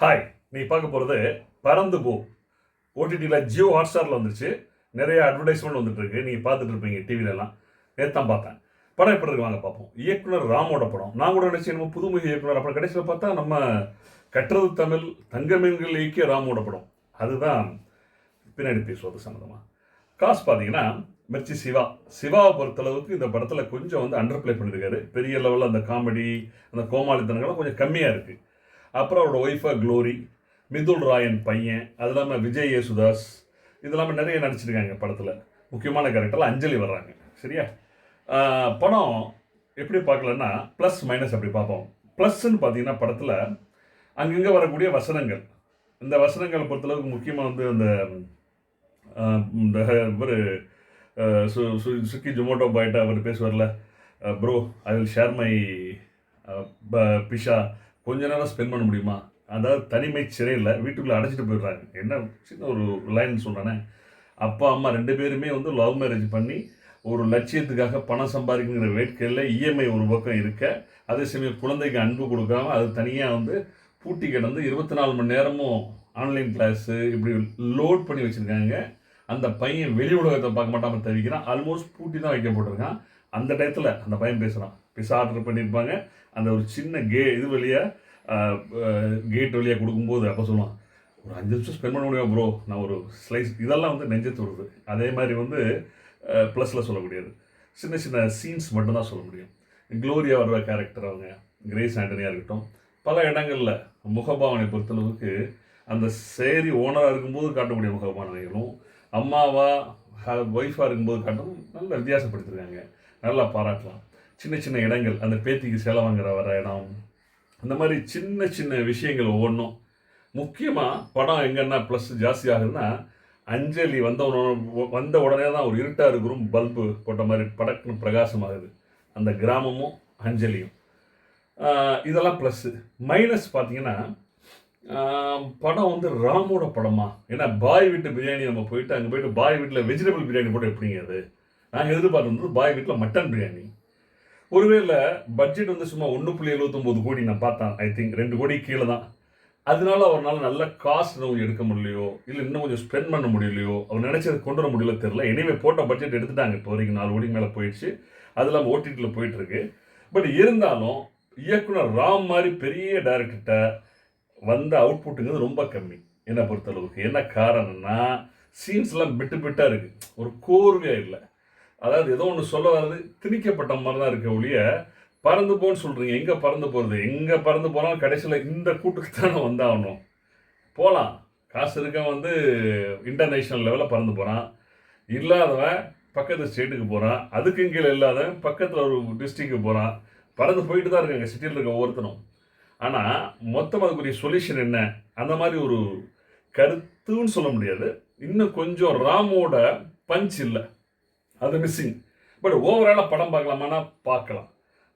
Hi நீ பார்க்க போகிறது பறந்து போ. ஓடிடியில் ஜியோ ஹாட்ஸ்டாரில் வந்துருச்சு. நிறைய அட்வர்டைஸ்மெண்ட் வந்துட்டுருக்கு நீங்கள் பார்த்துட்டு இருப்பீங்க டிவிலெலாம் நேற்று தான் பார்த்தேன். படம் எப்படி இருக்கு? வாங்க பார்ப்போம். இயக்குனர் ராமோட படம். நான் கூட நினச்சேன் நம்ம புதுமுக இயக்குனர். அப்புறம் கடைசியில் பார்த்தா நம்ம கற்றது தமிழ் தங்க மீன்கள் இயக்கிய ராமோட படம். அதுதான் பின்னாடி பேசுவது சம்மந்தமாக காசு பார்த்தீங்கன்னா மிர்ச்சி சிவா. சிவாவை பொறுத்தளவுக்கு இந்த படத்தில் கொஞ்சம் வந்து அண்டர் பிளே பண்ணியிருக்காரு பெரிய லெவலில் அந்த காமெடி அந்த கோமாளித்தனங்கள்லாம் கொஞ்சம் கம்மியாக இருக்குது அப்புறம் அவரோட ஒய்ஃபாக க்ளோரி மிதுல் ராயன் பையன் அது இல்லாமல் விஜய் யேசுதாஸ் இது இல்லாமல் நிறைய நடிச்சிருக்காங்க படத்தில். முக்கியமான கேரக்டரில் அஞ்சலி வர்றாங்க. சரியா? படம் எப்படி பார்க்கலன்னா ப்ளஸ் மைனஸ் அப்படி பார்ப்போம். ப்ளஸ்ன்னு பார்த்தீங்கன்னா படத்தில் அங்கங்கே வரக்கூடிய வசனங்கள். இந்த வசனங்களை பொறுத்தளவுக்கு முக்கியமாக வந்து அந்த இந்த இவர் சுக்கி ஜொமோட்டோ பாய்ட்ட அவர் பேசுவார்ல bro I will share my பிஷா கொஞ்ச நேரம் ஸ்பெண்ட் பண்ண முடியுமா? அதாவது தனிமை சிறையில் வீட்டுக்குள்ளே அடைச்சிட்டு போயிடுறாங்க. என்ன சின்ன ஒரு லைன் சொல்கிறேனே அப்பா அம்மா ரெண்டு பேருமே வந்து லவ் மேரேஜ் பண்ணி ஒரு லட்சியத்துக்காக பணம் சம்பாதிக்கிற வேட்கையில் இஎம்ஐ ஒரு பக்கம் இருக்க அதே சமயம் குழந்தைக்கு அன்பு கொடுக்காம அது தனியாக வந்து பூட்டி கிடந்து இருபத்தி நாலு மணி நேரமும் ஆன்லைன் கிளாஸு இப்படி லோட் பண்ணி வச்சுருக்காங்க. அந்த பையன் வெளி உலகத்தை பார்க்க மாட்டாமல் தவிக்கிறான். ஆல்மோஸ்ட் பூட்டி தான் வைக்கப்பட்டிருக்கான். அந்த டயத்தில் அந்த பையன் பேசுகிறான் பிசா ஆர்டர் பண்ணியிருப்பாங்க அந்த ஒரு சின்ன கே இது வழியாக கேட் வழியாக கொடுக்கும்போது அப்போ சொல்லுவான் ஒரு அஞ்சு நிமிஷம் ஸ்பெண்ட் பண்ண முடியும் ப்ரோ நான் ஒரு ஸ்லைஸ் இதெல்லாம் வந்து நெஞ்சத்து வருது அதே மாதிரி வந்து ப்ளஸில் சொல்ல முடியாது. சின்ன சின்ன சீன்ஸ் மட்டும்தான் சொல்ல முடியும். க்ளோரியா வர்ற கேரக்டர் அவங்க கிரேஸ் ஆண்டனியாக இருக்கட்டும். பல இடங்களில் முகபாவனை பொறுத்தளவுக்கு அந்த சேரி ஓனராக இருக்கும்போது காட்டக்கூடிய முகபாவனைகளும் அம்மாவா ஒய்ஃபாக இருக்கும்போது காட்டும் நல்ல வித்தியாசப்படுத்திருக்காங்க. நல்லா பாராட்டலாம். சின்ன சின்ன இடங்கள் அந்த பேத்திக்கு சேலை வாங்குற வர இடம் அந்த மாதிரி சின்ன சின்ன விஷயங்கள் ஒவ்வொன்றும். முக்கியமாக படம் எங்கன்னா ப்ளஸ் ஜாஸ்தி ஆகுதுன்னா அஞ்சலி வந்த வந்த உடனே தான் ஒரு இருட்டாக இருக்கிறோம் பல்பு போட்ட மாதிரி படக்குன்னு பிரகாசமாகுது. அந்த கிராமமும் அஞ்சலியும். இதெல்லாம் ப்ளஸ்ஸு மைனஸ் பார்த்தீங்கன்னா படம் வந்து ராமோட படமா? ஏன்னா பாய் வீட்டு பிரியாணி நம்ம போயிட்டு அங்கே போயிட்டு பாய் வீட்டில் வெஜிடபிள் பிரியாணி போட்டு எப்படிங்க அது? நாங்கள் எதிர்பார்த்தது பாய் வீட்டில் மட்டன் பிரியாணி. ஒருவேளை பட்ஜெட் வந்து சும்மா ஒன்று புள்ளி எழுபத்தொம்போது கோடி நான் பார்த்தேன். ஐ திங்க் ரெண்டு கோடி கீழே தான். அதனால அவரால் நல்ல காஸ்ட் கொஞ்சம் எடுக்க முடியலையோ இல்லை இன்னும் கொஞ்சம் ஸ்பெண்ட் பண்ண முடியலையோ அவர் நினைச்சது கொண்டு வர முடியல தெரில எனவே போட்ட பட்ஜெட் எடுத்துட்டாங்க. இப்போ வரைக்கும் நாலு கோடி மேலே போயிடுச்சு. அது இல்லாமல் ஓடிடியில் போயிட்டுருக்கு பட் இருந்தாலும் இயக்குனர் ராம் மாதிரி பெரிய டேரக்டர்கிட்ட வந்த அவுட்புட்டுங்கிறது ரொம்ப கம்மி. என்னை பொறுத்தளவுக்கு. என்ன காரணம்னா சீன்ஸ்லாம் பிட்டு பிட்டாக இருக்குது ஒரு கோர்வையாக இல்லை. அதாவது ஏதோ ஒன்று சொல்ல வர்றது திணிக்கப்பட்ட மாதிரி தான் இருக்க ஒழிய பறந்து போன்னு சொல்கிறீங்க எங்கே பறந்து போகிறது எங்கே பறந்து போனாலும் கடைசியில் இந்த கூட்டுக்கு தானே வந்தாகணும். போகலாம் காசு இருக்கவன் வந்து இன்டர்நேஷ்னல் லெவலில் பறந்து போகிறான் இல்லாதவன் பக்கத்து ஸ்டேட்டுக்கு போகிறான் அதுக்கும் கீழே இல்லாதவன் பக்கத்தில் ஒரு டிஸ்ட்ரிக்கு போகிறான் பறந்து போயிட்டு தான் இருக்காங்க. சிட்டியில் இருக்க ஒவ்வொருத்தனும். ஆனால் மொத்தம் அதுக்குரிய சொல்யூஷன் என்ன? அந்த மாதிரி ஒரு கருத்துன்னு சொல்ல முடியாது. இன்னும் கொஞ்சம் ராமோட பஞ்ச் இல்லை. அது மிஸ்ஸிங் பட் ஓவராலாக படம் பார்க்கலாமான்னா பார்க்கலாம்.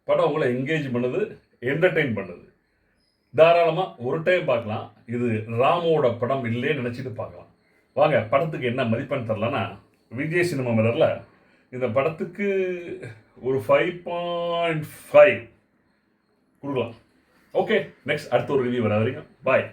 படம் உங்களை என்கேஜ் பண்ணுது என்டர்டெயின் பண்ணுது. தாராளமாக ஒரு டைம் பார்க்கலாம். இது ராமோட படம் இல்லைன்னு நினச்சிட்டு பார்க்கலாம். வாங்க படத்துக்கு என்ன மதிப்பெண் தரலன்னா விஜய் சினிமா மிரரில் இந்த படத்துக்கு ஒரு ஃபைவ் பாயிண்ட் ஃபைவ் கொடுக்கலாம். ஓகே நெக்ஸ்ட் அடுத்த ஒரு ரிவ்யூ வரைக்கும். பாய்